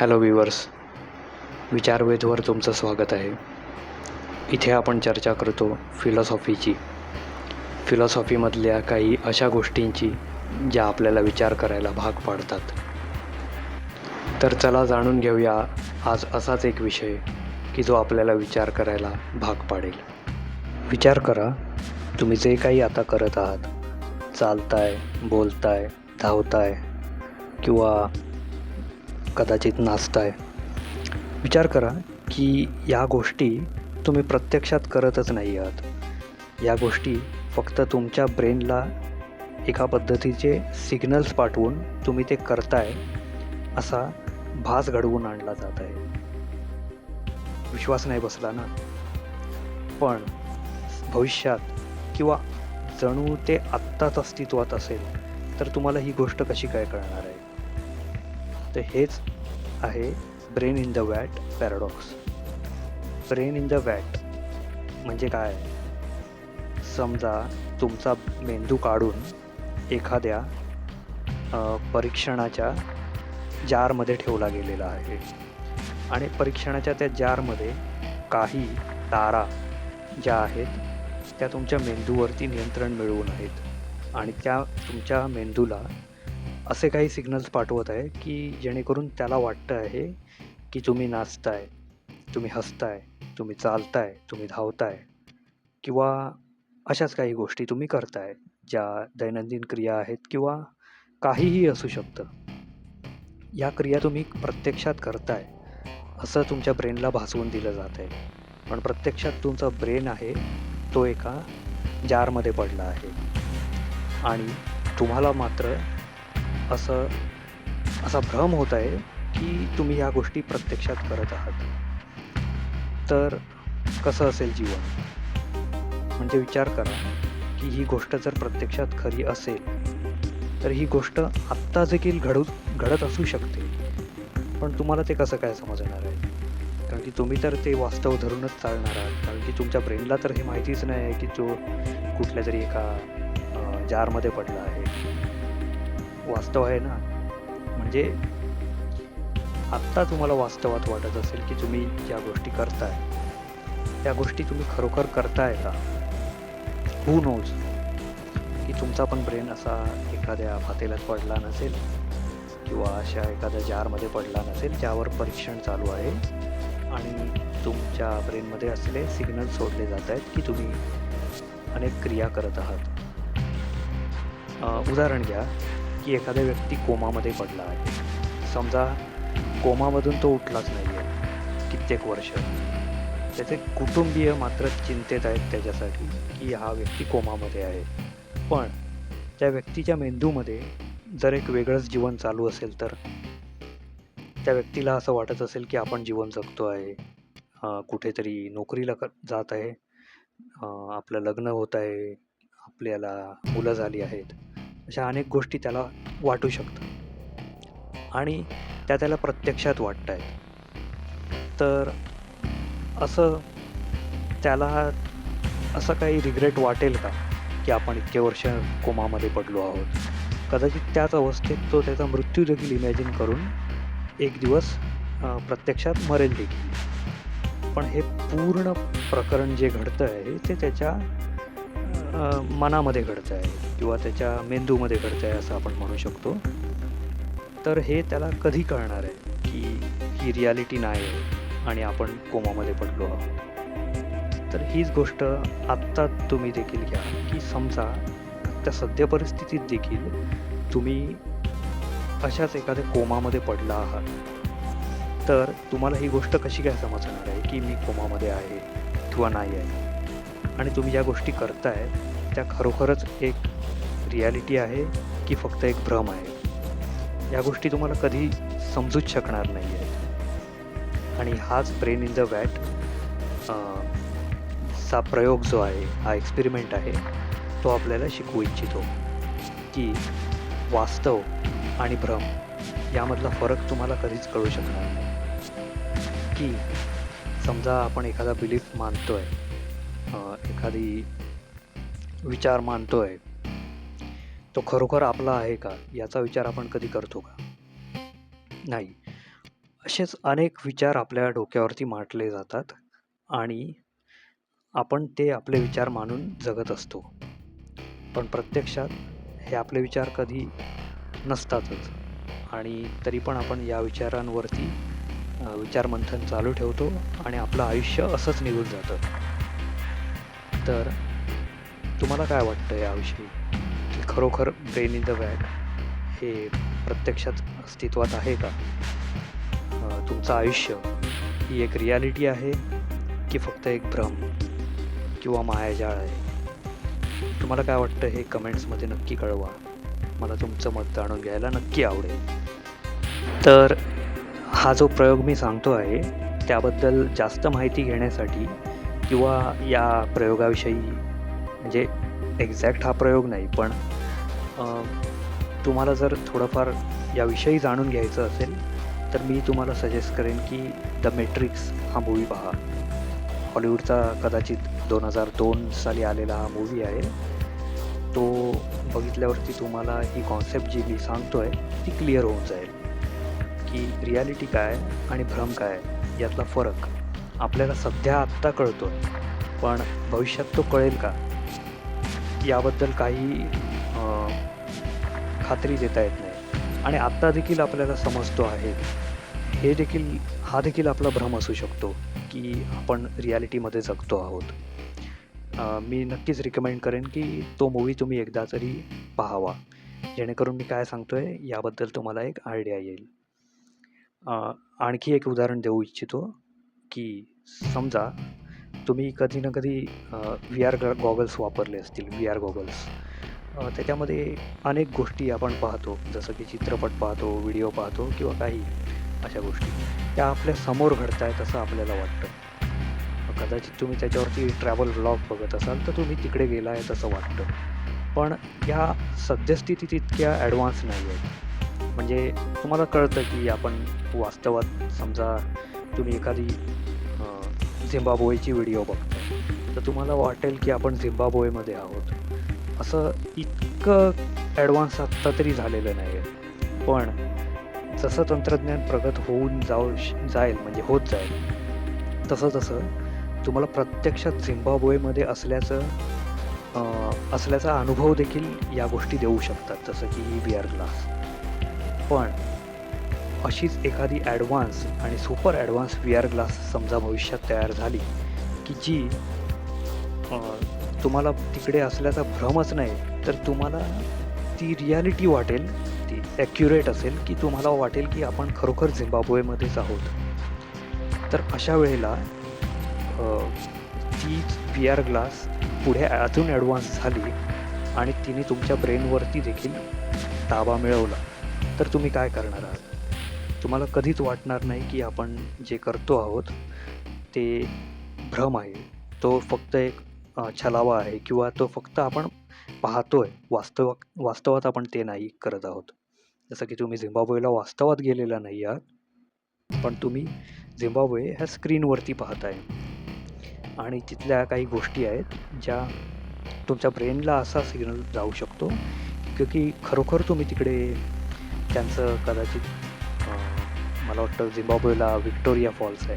Hello weavers विचारवेधवर तुमचं स्वागत आहे. इथे आपण चर्चा करतो फिलॉसॉफीची फिलॉसॉफीमधल्या काही अशा गोष्टींची ज्या आपल्याला विचार करायला भाग पाडतात. तर चला जाणून घेऊया आज असाच एक विषय की जो आपल्याला विचार करायला भाग पाडेल. विचार करा तुम्ही जे काही आता करत आहात चालताय बोलताय धावताय किंवा कदाचित नाचताय. विचार करा की या गोष्टी तुम्ही प्रत्यक्षात करतच नाही आहात. या गोष्टी फक्त तुमच्या ब्रेनला एका पद्धतीचे सिग्नल्स पाठवून तुम्ही ते करताय असा भास घडवून आणला जात आहे. विश्वास नाही बसला ना? पण भविष्यात किंवा जणू ते आत्ताच अस्तित्वात असेल तर तुम्हाला ही गोष्ट कशी काय कळणार आहे? तर हेच आहे brain in the vat paradox. Brain in the vat म्हणजे काय? समजा तुमचा मेंदू काढून एखाद्या परीक्षणाच्या जारमध्ये ठेवला गेलेला आहे. आणि परीक्षणाच्या त्या जारमध्ये काही तारा ज्या आहेत त्या तुमच्या मेंदूवरती नियंत्रण मिळवून आहेत. आणि त्या तुमच्या मेंदूला असे काही सिग्नल्स पाठवत आहे की जेणेकरून त्याला वाटतं आहे की तुम्ही नाचताय तुम्ही हसताय तुम्ही चालताय तुम्ही धावताय किंवा अशाच काही गोष्टी तुम्ही करताय ज्या दैनंदिन क्रिया आहेत किंवा काहीही असू शकतं. या क्रिया तुम्ही प्रत्यक्षात करताय असं तुमच्या ब्रेनला भासवून दिलं जात आहे. पण प्रत्यक्षात तुमचा ब्रेन आहे तो एका जारमध्ये पडला आहे. आणि तुम्हाला मात्र असं असा भ्रम होत आहे की तुम्ही या गोष्टी प्रत्यक्षात करत आहात. तर कसं असेल जीवन? म्हणजे विचार करा की ही गोष्ट जर प्रत्यक्षात खरी असेल तर ही गोष्ट आत्ता देखील घडू घडत असू शकते. पण तुम्हाला ते कसं काय समजणार आहे? कारण की तुम्ही तर ते वास्तव धरूनच चालणार आहात. कारण की तुमच्या ब्रेनला तर हे माहितीच नाही आहे की तो कुठल्या तरी एका जारमध्ये पडला आहे. वास्तव आहे ना? म्हणजे आत्ता तुम्हाला वास्तवात वाटत असेल की तुम्ही ज्या गोष्टी करताय त्या गोष्टी तुम्ही खरोखर करताय का? हू नोज की तुमचा पण ब्रेन असा एखाद्या फातेल्यात पडला नसेल किंवा अशा एखाद्या जारमध्ये पडला नसेल ज्यावर परीक्षण चालू आहे आणि तुमच्या ब्रेनमध्ये असले सिग्नल सोडले जात आहेत की तुम्ही अनेक क्रिया करत आहात. उदाहरण घ्या. की एखादा व्यक्ती कोमामध्ये पडला आहे. समजा कोमामधून तो उठलाच नाही आहे कित्येक वर्ष. त्याचे कुटुंबीय मात्र चिंतेत आहेत त्याच्यासाठी की हा व्यक्ती कोमामध्ये आहे. पण त्या व्यक्तीच्या मेंदूमध्ये जर एक वेगळंच जीवन चालू असेल तर? त्या व्यक्तीला असं वाटत असेल की आपण जीवन जगतो आहे. कुठेतरी नोकरीला जात आहे. आपलं लग्न होत आहे. आपल्याला मुलं झाली आहेत. अशा अनेक गोष्टी त्याला वाटू शकतात. आणि त्या त्याला प्रत्यक्षात वाटत आहेत तर असं त्याला असं काही रिग्रेट वाटेल का? की आपण इतके वर्ष कोमामध्ये पडलो आहोत. कदाचित त्याच अवस्थेत तो त्याचा मृत्यू देखील इमॅजिन करून एक दिवस प्रत्यक्षात मरेल देखील. पण हे पूर्ण प्रकरण जे घडतं आहे ते त्याच्या मनामध्ये घडतं आहे किंवा त्याच्या मेंदूमध्ये घडतं आहे असं आपण म्हणू शकतो. तर हे त्याला कधी कळणार आहे की ही रियालिटी नाही आहे आणि आपण कोमामध्ये पडलो आहोत? तर हीच गोष्ट आत्ता तुम्ही देखील घ्या की समजा त्या सद्य परिस्थितीत देखील तुम्ही अशाच एखाद्या कोमामध्ये पडला आहात. तर तुम्हाला ही गोष्ट कशी काय समजणार आहे की मी कोमामध्ये आहे किंवा नाही आहे? आणि तुम्ही ज्या गोष्टी करताय त्या खरोखरच एक रियालिटी आहे की फक्त एक भ्रम आहे? या गोष्टी तुम्हाला कधी समजूच शकणार नाही आहेत आणि हाच ब्रेन इन द वॅट चा प्रयोग जो आहे हा एक्सपेरिमेंट आहे तो आपल्याला शिकवू इच्छितो की वास्तव आणि भ्रम यामधला फरक तुम्हाला कधीच कळू शकणार नाही. की समजा आपण एखादा बिलीफ मानतो आहे एखादी विचार मानतोय तो खरोखर आपला आहे का? याचा विचार आपण कधी करतो का? नाही. असेच अनेक विचार आपल्या डोक्यावरती मांडले जातात आणि आपण ते आपले विचार मानून जगत असतो. पण प्रत्यक्षात हे आपले विचार कधी नसतातच आणि तरी पण आपण या विचारांवरती विचारमंथन चालू ठेवतो आणि आपलं आयुष्य असंच निघून जातं. तर तुम्हाला काय वाटतं याविषयी? की खरोखर ब्रेन इन द बॅग हे प्रत्यक्षात अस्तित्वात आहे का? तुमचं आयुष्य ही एक रियालिटी आहे की फक्त एक भ्रम किंवा मायाजाळ आहे? तुम्हाला काय वाटतं हे कमेंट्समध्ये नक्की कळवा. मला तुमचं मत जाणून घ्यायला नक्की आवडेल. तर हा जो प्रयोग मी सांगतो आहे त्याबद्दल जास्त माहिती घेण्यासाठी किंवा या प्रयोगाविषयी म्हणजे एक्झॅक्ट हा प्रयोग नाही पण तुम्हाला जर थोडंफार याविषयी जाणून घ्यायचं असेल तर मी तुम्हाला सजेस्ट करेन की द मेट्रिक्स हा मूवी पहा. हॉलिवूडचा कदाचित दोन हजार दोन साली आलेला हा मूवी आहे. तो बघितल्यावरती तुम्हाला ही कॉन्सेप्ट जी मी सांगतो आहे ती क्लिअर होऊन जाईल की रियालिटी काय आणि भ्रम काय यातला फरक आपल्याला सध्या आत्ता कळतो पण भविष्यात तो कळेल का? याबद्दल काही खात्री देता येत नाही. आणि आत्ता देखील आपल्याला समजतो आहे. हे देखील हा देखील आपला भ्रम असू शकतो की आपण रियालिटीमध्ये जगतो आहोत. मी नक्कीच रिकमेंड करेन की तो मूवी तुम्ही एकदा तरी पाहावा. जेणेकरून मी काय सांगतो आहे याबद्दल तुम्हाला एक आयडिया येईल. आणखी एक उदाहरण देऊ इच्छितो. की समजा तुम्ही कधी ना कधी व्ही आर गॉगल्स वापरले असतील व्ही आर गॉगल्स त्याच्यामध्ये अनेक गोष्टी आपण पाहतो. जसं की चित्रपट पाहतो व्हिडिओ पाहतो किंवा काही अशा गोष्टी. त्या आपल्यासमोर घडत आहेत असं आपल्याला वाटतं. कदाचित तुम्ही त्याच्यावरती ट्रॅव्हल व्लॉग बघत असाल तर तुम्ही तिकडे गेला आहे तसं वाटतं. पण या सद्यस्थितीत इतक्या ॲडव्हान्स नाही आहेत म्हणजे तुम्हाला कळतं की आपण वास्तवात समजा तुम्ही एखादी अं, झिम्बाब्वेची व्हिडिओ बघता तर तुम्हाला वाटेल की आपण झिम्बाब्वेमध्ये आहोत. असं इतकं ॲडव्हान्स आत्ता तरी झालेलं नाही आहे पण जसं तंत्रज्ञान प्रगत होऊन जाऊ श- जाईल म्हणजे होत जाईल तसं तसं तुम्हाला प्रत्यक्षात झिम्बाब्वेमध्ये असल्याचं असल्याचा अनुभव देखील या गोष्टी देऊ शकतात जसं की बी आर ग्लास पण अशीच एखादी ॲडव्हान्स आणि super advance V R glass समजा भविष्यात तयार झाली की जी तुम्हाला तिकडे असल्याचा भ्रमच नाही तर तुम्हाला ती रियालिटी वाटेल ती ॲक्युरेट असेल की तुम्हाला वाटेल की आपण खरोखर झिम्बाब्वेमध्येच आहोत. तर अशा वेळेला ती व्ही आर ग्लास पुढे अजून ॲडव्हान्स झाली आणि तिने तुमच्या ब्रेनवरती देखील ताबा मिळवला. तर तुम्ही काय करणार आहात? तुम्हाला कधीच वाटणार नाही की आपण जे करतो आहोत ते भ्रम आहे. तो फक्त एक छलावा आहे किंवा तो फक्त आपण पाहतोय. वास्तव वास्तवात आपण ते नाही करत आहोत. जसं की तुम्ही झिम्बाब्वेला वास्तवात गेलेला नाही आहात पण तुम्ही झिम्बाब्वे ह्या स्क्रीनवरती पाहताय. आणि तिथल्या काही गोष्टी आहेत ज्या तुमच्या ब्रेनला असा सिग्नल जाऊ शकतो की खरोखर तुम्ही तिकडे त्यांचं कदाचित मला वाटतं झिम्बाब्वेला विक्टोरिया फॉल्स आहे.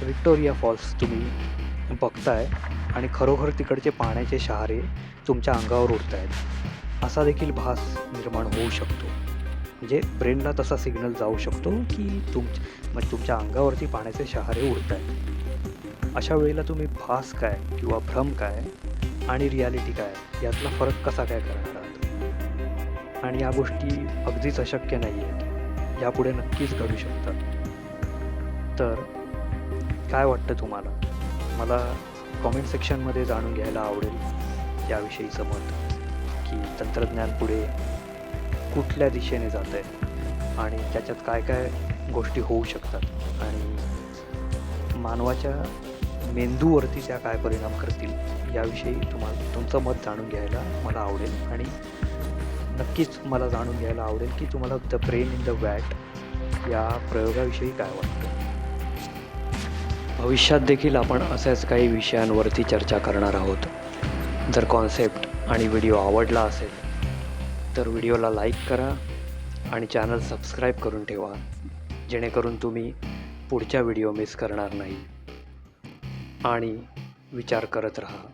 तर विक्टोरिया फॉल्स तुम्ही बघताय आणि खरोखर तिकडचे पाण्याचे शहारे तुमच्या अंगावर उडत आहेत असा देखील भास निर्माण होऊ शकतो. म्हणजे ब्रेनला तसा सिग्नल जाऊ शकतो की तुम म्हणजे तुमच्या अंगावरती पाण्याचे शहारे उडत आहेत अशा वेळेला तुम्ही भास काय किंवा भ्रम काय आणि रियालिटी काय यातला फरक कसा काय करणार आहात? आणि या गोष्टी अगदीच अशक्य नाही आहेत यापुढे नक्कीच घडू शकतात. तर काय वाटतं तुम्हाला? मला कॉमेंट सेक्शनमध्ये जाणून घ्यायला आवडेल याविषयीचं मत की तंत्रज्ञान पुढे कुठल्या दिशेने जात आहे आणि त्याच्यात काय काय गोष्टी होऊ शकतात आणि मानवाच्या मेंदूवरती त्या काय परिणाम करतील याविषयी तुम्हाला तुमचं मत जाणून घ्यायला मला आवडेल आणि नक्कीच मला जाणून घ्यायला आवडेल की तुम्हाला the brain in the vat या प्रयोगाविषयी काय वाटतं. भविष्यात देखील आपण अशाच काही विषयांवरती चर्चा करणार आहोत. जर कॉन्सेप्ट आणि व्हिडिओ आवडला असेल तर व्हिडिओला लाईक करा आणि चॅनल सबस्क्राईब करून ठेवा जेणेकरून तुम्ही पुढच्या व्हिडिओ मिस करणार नाही. आणि विचार करत राहा.